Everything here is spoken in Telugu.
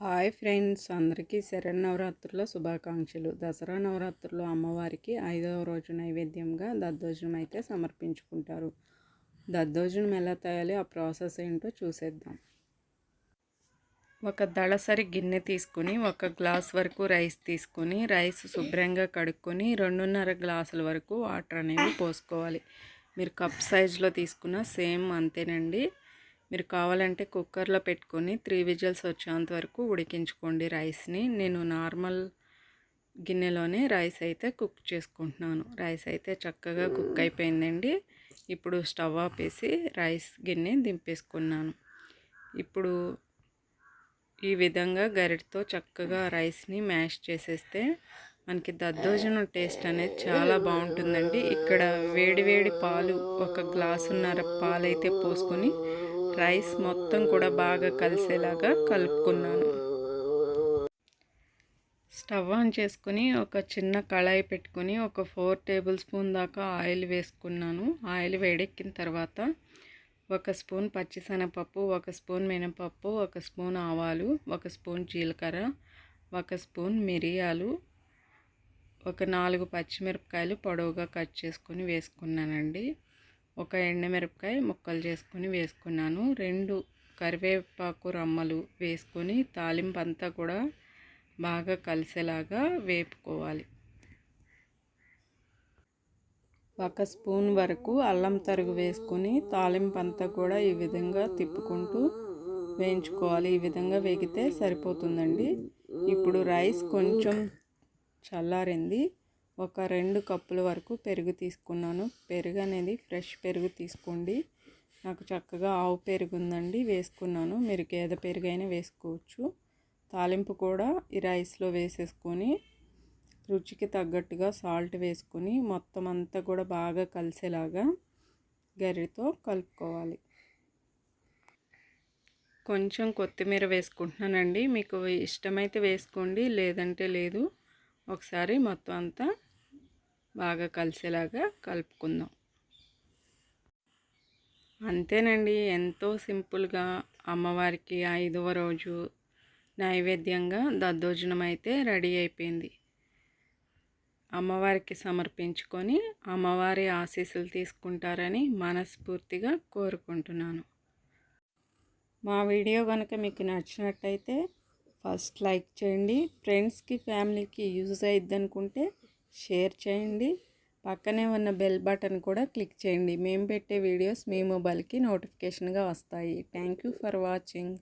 Hi friends! అందరికీ శరన్నవరాత్రుల శుభాకాంక్షలు. దసరా నవరాత్రులు అమ్మవారికి ఐదవ రోజు నైవేద్యంగా దద్దోజనం అయితే సమర్పించుకుంటారు. దద్దోజనం ఎలా తయాలి ఆ ప్రాసెస్ ఏంటో చూసేద్దాం. ఒక దళసరి గిన్నె తీసుకుని ఒక గ్లాస్ వరకు రైస్ తీసుకుని రైస్ శుభ్రంగా కడుక్కొని రెండున్నర గ్లాసుల వరకు వాటర్ అనేవి పోసుకోవాలి. మీరు కప్ సైజులో తీసుకున్న సేమ్ అంతేనండి. మీరు కావాలంటే కుక్కర్లో పెట్టుకొని త్రీ విజిల్స్ వచ్చేంత వరకు ఉడికించుకోండి రైస్ని. నేను నార్మల్ గిన్నెలోనే రైస్ అయితే కుక్ చేసుకుంటున్నాను. రైస్ అయితే చక్కగా కుక్ అయిపోయిందండి. ఇప్పుడు స్టవ్ ఆపేసి రైస్ గిన్నె దింపేసుకున్నాను. ఇప్పుడు ఈ విధంగా గరిటతో చక్కగా రైస్ని మ్యాష్ చేసేస్తే మనకి దద్దోజనం టేస్ట్ అనేది చాలా బాగుంటుందండి. ఇక్కడ వేడి వేడి పాలు ఒక గ్లాసున్నర పాలు అయితే పోసుకొని రైస్ మొత్తం కూడా బాగా కలిసేలాగా కలుపుకున్నాను. స్టవ్ ఆన్ చేసుకుని ఒక చిన్న కళాయి పెట్టుకుని ఒక ఫోర్ టేబుల్ స్పూన్ దాకా ఆయిల్ వేసుకున్నాను. ఆయిల్ వేడెక్కిన తర్వాత ఒక స్పూన్ పచ్చిశనగపప్పు ఒక స్పూన్ మినపప్పు ఒక స్పూన్ ఆవాలు ఒక స్పూన్ జీలకర్ర ఒక స్పూన్ మిరియాలు ఒక నాలుగు పచ్చిమిరపకాయలు పొడవుగా కట్ చేసుకొని వేసుకున్నానండి. ఒక ఎండమిరపకాయ ముక్కలు చేసుకొని వేసుకున్నాను. రెండు కరివేపాకు రమ్మలు వేసుకొని తాలింపు అంతా కూడా బాగా కలిసేలాగా వేపుకోవాలి. ఒక స్పూన్ వరకు అల్లం తరుగు వేసుకొని తాలింపు అంతా కూడా ఈ విధంగా తిప్పుకుంటూ వేయించుకోవాలి. ఈ విధంగా వేగితే సరిపోతుందండి. ఇప్పుడు రైస్ కొంచెం చల్లారింది. ఒక రెండు కప్పుల వరకు పెరుగు తీసుకున్నాను. పెరుగు అనేది ఫ్రెష్ పెరుగు తీసుకోండి. నాకు చక్కగా ఆవు పెరుగు ఉందండి వేసుకున్నాను. మీరు గేదె పెరుగు అయినా వేసుకోవచ్చు. తాలింపు కూడా ఈ రైస్లో వేసేసుకొని రుచికి తగ్గట్టుగా సాల్ట్ వేసుకొని మొత్తం అంతా కూడా బాగా కలిసేలాగా గరితో కలుపుకోవాలి. కొంచెం కొత్తిమీర వేసుకుంటున్నానండి. మీకు ఇష్టమైతే వేసుకోండి లేదంటే లేదు. ఒకసారి మొత్తం అంతా బాగా కలిసేలాగా కలుపుకుందాం. అంతేనండి ఎంతో సింపుల్గా అమ్మవారికి ఐదవ రోజు నైవేద్యంగా దద్దోజనం అయితే రెడీ అయిపోయింది. అమ్మవారికి సమర్పించుకొని అమ్మవారి ఆశీస్సులు తీసుకుంటారని మనస్ఫూర్తిగా కోరుకుంటున్నాను. మా వీడియో కనుక మీకు నచ్చినట్టయితే ఫస్ట్ లైక్ చేయండి. ఫ్రెండ్స్కి ఫ్యామిలీకి యూజ్ అయ్యిద్ది అనుకుంటే షేర్ చేయండి. పక్కనే ఉన్న బెల్ బటన్ కూడా క్లిక్ చేయండి. మేము పెట్టే వీడియోస్ మీ మొబైల్కి నోటిఫికేషన్గా వస్తాయి. Thank you for watching.